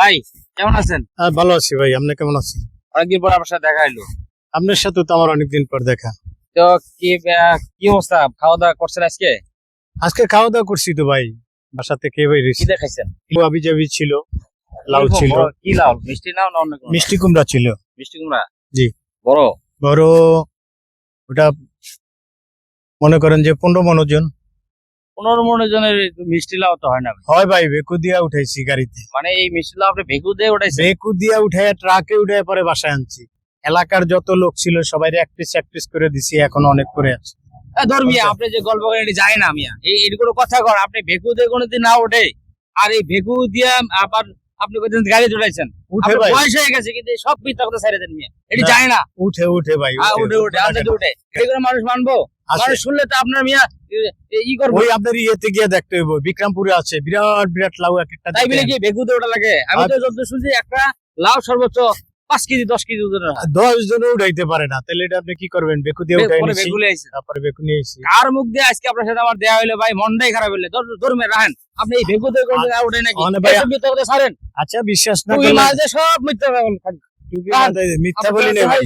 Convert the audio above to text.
ভাই কেমন আছেন? হ্যাঁ ভালো আছি ভাই আপনি কেমন আছেন? অনেকদিন পর আপনার সাথে দেখা হলো আপনার সাথে তো আমার অনেকদিন পর দেখা। তো কি কি অবস্থা? খাওয়া দাওয়া করছেন আজকে? আজকে খাওয়া দাওয়া করছি তো ভাই বাসা থেকে ভাই কি দেখাইছেন? আবি জাবি ছিল লাউ ছিল। কি লাউ? মিষ্টি নাও না অন্য মিষ্টি কুমড়া ছিল। মিষ্টি কুমড়া? জি। বড়? বড় ওটা মনে করেন যে পনেরো মনোজন পনেরো মনে জনের মিষ্টি লাউ তো হয় না। হয় ভাই বেকু দিয়া উঠাইছি গাড়িতে। মানে এই মিষ্টি লাউ আপনি ভেগু দিয়ে উঠাইছেন? বেকু দিয়া উঠে ট্রাকে উঠে পরে বাসায় আনছি। এলাকার যত লোক ছিল সবাই এক পিস এক পিস করে দিছি এখন অনেক করে আছে। এ, ধর মিয়া আপনি যে গল্প করেন এটি যায় না মিয়া। এই এটি কথা কর আপনি ভেগু দিয়ে কোনোদিন না ওঠে আর এই ভেগু দিয়ে আবার আপনি কোনদিন গাড়ি চড়াইছেন উঠে ভাই। বয়স হয়ে গেছে কিন্তু সব মিথ্যা কথা ছেড়ে দেন মিয়া। এটি যায় না। উঠে উঠে ভাই উঠে উঠে উঠে করে মানুষ মানবো? শুনলে তো আপনার মিয়া ই করব। ওই আপনার ইয়েতে গিয়ে দেখতে হইব বিক্রমপুরে আছে বিরাট বিরাট লাউ এক একটা তাই বলে কি ভেগুতে ওটা লাগে? আমি তো যত শুনছি একটা লাউ সর্বোচ্চ পাঁচ কেজি দশ কেজি ওজনের হয়। দশ জনে উঠাইতে পারে না তাহলে এটা আপনি কি করবেন? বেকু দিয়ে উঠাই তারপরে বেকু কার মুখ দিয়ে আজকে আপনার সাথে আমার দেয়া হইলে ভাই? মনটাই খারাপ হইলে। ধর্মে রাখেন। আপনি এই ভেগুতে কোন জায়গায় উঠে নাকি? কথা ছাড়েন। আচ্ছা বিশ্বাস না তুই মাঝে সব মিথ্যা। টুপি মাথায় বলি না ভাই